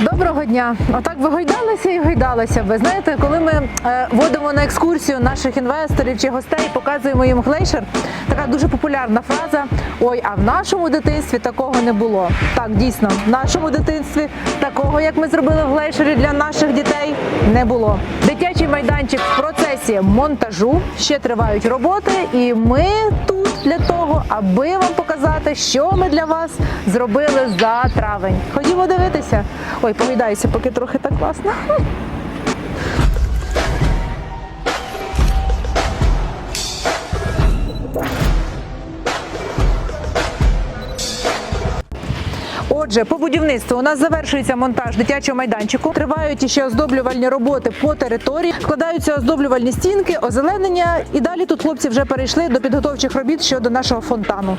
Доброго дня! Отак ви гойдалися і гойдалися. Ви знаєте, коли ми е, водимо на екскурсію наших інвесторів чи гостей, показуємо їм глейшер, така дуже популярна фраза: Ой, а в нашому дитинстві такого не було. Так, дійсно, в нашому дитинстві такого, як ми зробили в глейшері для наших дітей, не було. Дитячий майданчик в процесі монтажу ще тривають роботи, і ми тут для того, аби вам показати, що ми для вас зробили за травень. Ходімо дивитися. Ой, повідаюся, поки трохи так класно. Отже, по будівництву у нас завершується монтаж дитячого майданчику. Тривають ще оздоблювальні роботи по території. Складаються оздоблювальні стінки, озеленення. І далі тут хлопці вже перейшли до підготовчих робіт щодо нашого фонтану.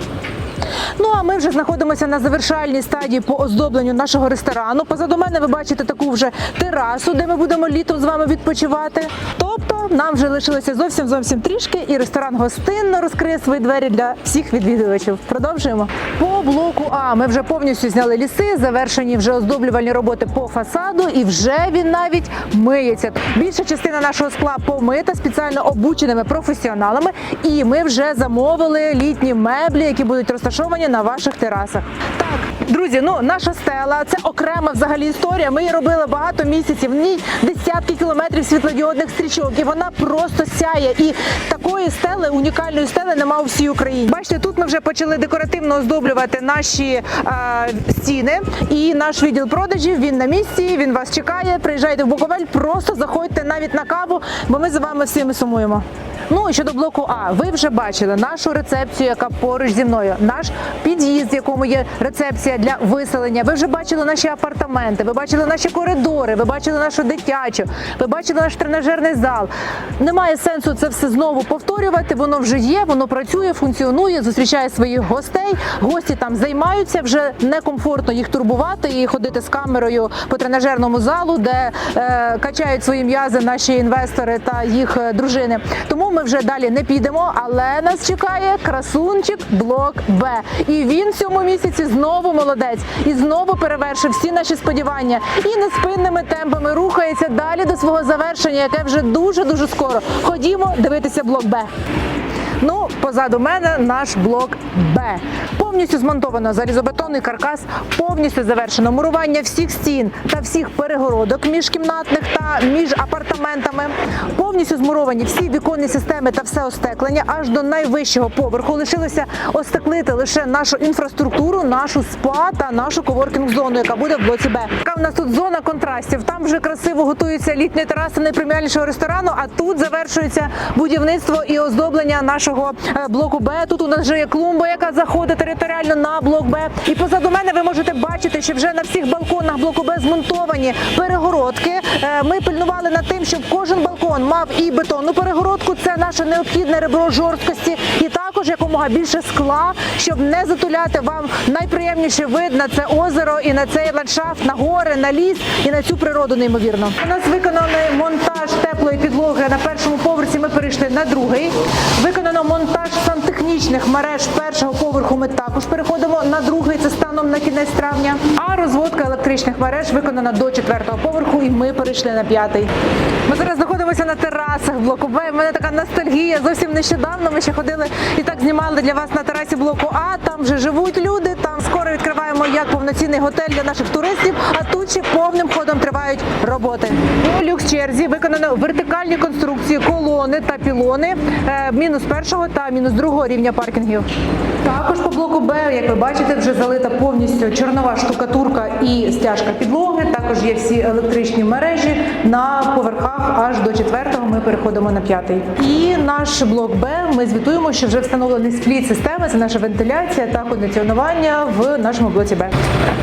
Ну а ми вже знаходимося на завершальній стадії по оздобленню нашого ресторану. Позаду мене ви бачите таку вже терасу, де ми будемо літом з вами відпочивати. Тобто нам вже лишилося зовсім зовсім трішки, і ресторан гостинно розкриє свої двері для всіх відвідувачів. Продовжуємо. Блоку А ми вже повністю зняли ліси, завершені вже оздоблювальні роботи по фасаду, і вже він навіть миється. Більша частина нашого скла помита спеціально обученими професіоналами, і ми вже замовили літні меблі, які будуть розташовані на ваших терасах. Так, друзі, ну наша стела це окрема взагалі історія. Ми її робили багато місяців. В ній десятки кілометрів світлодіодних стрічок, і вона просто сяє. І такої стели, унікальної стели, нема у всій Україні. Бачите, тут ми вже почали декоративно оздоблювати наші е, стіни. І наш відділ продажів він на місці. Він вас чекає. Приїжджайте в Буковель, просто заходьте навіть на каву, бо ми за вами всіми сумуємо. Ну і щодо блоку А, ви вже бачили нашу рецепцію, яка поруч зі мною, наш під'їзд, в якому є рецепція для виселення. Ви вже бачили наші апартаменти, ви бачили наші коридори, ви бачили нашу дитячу, ви бачили наш тренажерний зал. Немає сенсу це все знову повторювати. Воно вже є, воно працює, функціонує, зустрічає своїх гостей. Гості там займаються, вже некомфортно їх турбувати і ходити з камерою по тренажерному залу, де е, качають свої м'язи наші інвестори та їх е, дружини. Тому ми вже далі не підемо, але нас чекає красунчик блок Б. І він в цьому місяці знову молодець і знову перевершив всі наші сподівання і неспинними темпами рухається далі до свого завершення, яке вже дуже дуже скоро. Ходімо дивитися блок Б. Ну, позаду мене наш блок Б. Повністю змонтовано залізобетонний каркас, повністю завершено мурування всіх стін та всіх перегородок міжкімнатних та між апартаментами. Повністю змуровані всі віконні системи та все остеклення аж до найвищого поверху. Лишилося остеклити лише нашу інфраструктуру, нашу спа та нашу коворкінг-зону, яка буде в блоці Б. Яка в нас тут зона контрастів. Там вже красиво готується літня тераса найпреміальнішого ресторану. А тут завершується будівництво і оздоблення нашого блоку Б. Тут у нас вже є клумба, яка заходить територіально на блок Б. І позаду мене ви можете бачити, що вже на всіх балконах блоку Б змонтовані перегородки. Е, Ми пильнували над тим, щоб кожен балкон мав і бетонну перегородку. Це наше необхідне ребро жорсткості, і також якомога більше скла, щоб не затуляти вам найприємніший вид на це озеро і на цей ландшафт, на гори, на ліс і на цю природу неймовірно. У нас виконаний монтаж теплої підлоги на першому поверсі. Перейшли на другий. Виконано монтаж сантехнічних мереж першого поверху. Ми також переходимо на другий. Це станом на кінець травня. А розводка електричних мереж виконана до четвертого поверху, і ми перейшли на п'ятий. Ми зараз знаходимося на терасах блоку Б. У мене така ностальгія. Зовсім нещодавно ми ще ходили і так знімали для вас на терасі блоку А. Там вже живуть люди. Там скоро відкриваємо як повноцінний готель для наших туристів. А тут ще повним ходом тривають роботи. У люкс черзі виконано вертикальні конструкції, колони та пілони е, мінус першого та мінус другого рівня паркінгів. Також по блоку Б, як ви бачите, вже залита повністю чорнова штукатурка і стяжка підлоги. Також є всі електричні мережі на поверхах аж до четвертого. Ми переходимо на п'ятий. І наш блок Б. Ми звітуємо, що вже встановлений спліт системи. Це наша вентиляція та кондиціонування в нашому блоці Б.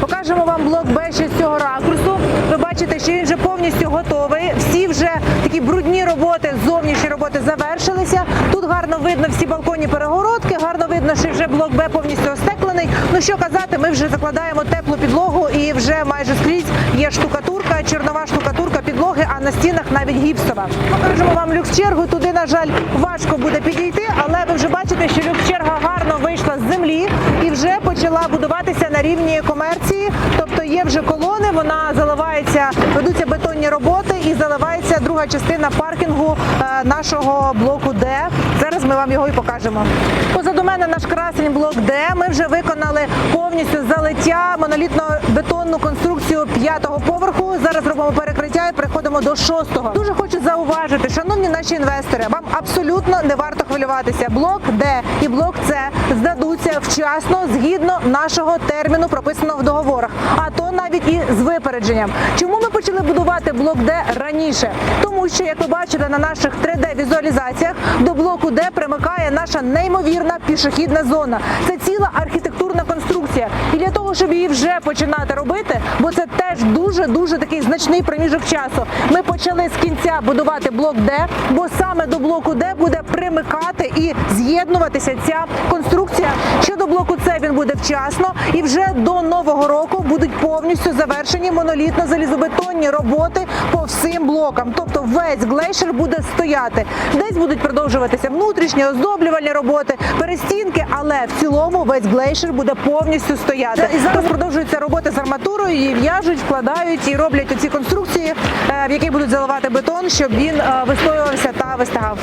Покажемо вам блок Б ще з цього ракурсу. Ви бачите, що він вже повністю готовий. Всі вже такі брудні роботи, зовнішні роботи завершилися. Тут гарно видно всі балконні перегородки, гарно видно, що вже блок Б повністю остеклений. Ну що казати, ми вже закладаємо теплу підлогу і вже майже скрізь є штукатурка, чорнова штукатурка підлоги, а на стінах навіть гіпсова. Покажемо вам люкс-чергу. Туди, на жаль, важко буде підійти, але ви вже бачите, що люкс-черга гарно вийшла з землі і вже почала будуватися на рівні комерції. Тобто є вже колони, вона заливає. ведеться, ведуться бетонні роботи і заливається друга частина паркінгу е, нашого блоку Д. Зараз ми вам його і покажемо. Позаду мене наш красень блок Д. Ми вже виконали повністю залиття монолітно-бетонну конструкцію п'ятого поверху. Зараз робимо перекриття і переходимо до шостого. Дуже хочу зауважити, шановні наші інвестори, вам абсолютно не варто хвилюватися. Блок Д і блок С здадуться вчасно згідно нашого терміну, прописаного в договорах, а то навіть і з випередженням. Чому ми почали будувати блок Д раніше? Тому що, як ви бачите на наших 3D-візуалізаціях, до блоку Д примикає наша неймовірна пішохідна зона. Це ціла архітектурна конструкція. І для того, щоб її вже починати робити, бо це теж дуже дуже такий значний проміжок часу. Ми почали з кінця будувати блок Д, бо саме до блоку Д буде примикати і з'єднуватися ця конструкція. Щодо блоку С він буде вчасно, і вже до нового року будуть повністю завершені монолітно-залізобетонні роботи по всім блокам. Тобто весь глейшер буде стояти. Десь будуть продовжуватися внутрішні оздоблювальні роботи, перестінки, але в цілому весь глейшер буде повністю стояти. І зараз продовжуються роботи з арматурою, її в'яжуть, вкладають і роблять ці конструкції, е, в які будуть заливати бетон, щоб він е, вистоювався та вистигав.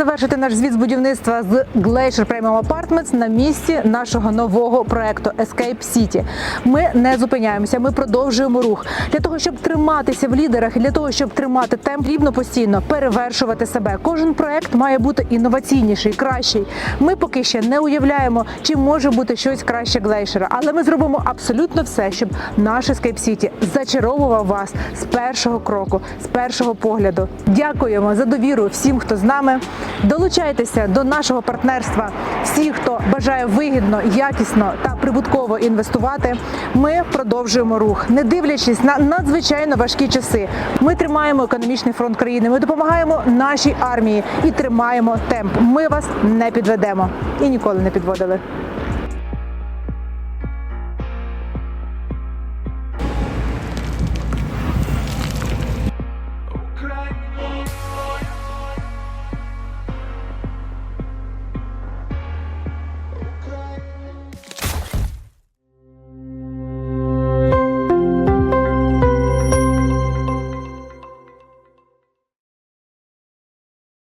Завершити наш звіт з будівництва з Glacier Premium Apartments на місці нашого нового проекту Escape City. Ми не зупиняємося, ми продовжуємо рух. Для того, щоб триматися в лідерах для того, щоб тримати темп, потрібно постійно перевершувати себе. Кожен проект має бути інноваційніший, кращий. Ми поки ще не уявляємо, чи може бути щось краще Glacier, але ми зробимо абсолютно все, щоб наш Escape City зачаровував вас з першого кроку, з першого погляду. Дякуємо за довіру всім, хто з нами. Долучайтеся до нашого партнерства. Всі, хто бажає вигідно, якісно та прибутково інвестувати. Ми продовжуємо рух, не дивлячись на надзвичайно важкі часи. Ми тримаємо економічний фронт країни. Ми допомагаємо нашій армії і тримаємо темп. Ми вас не підведемо і ніколи не підводили.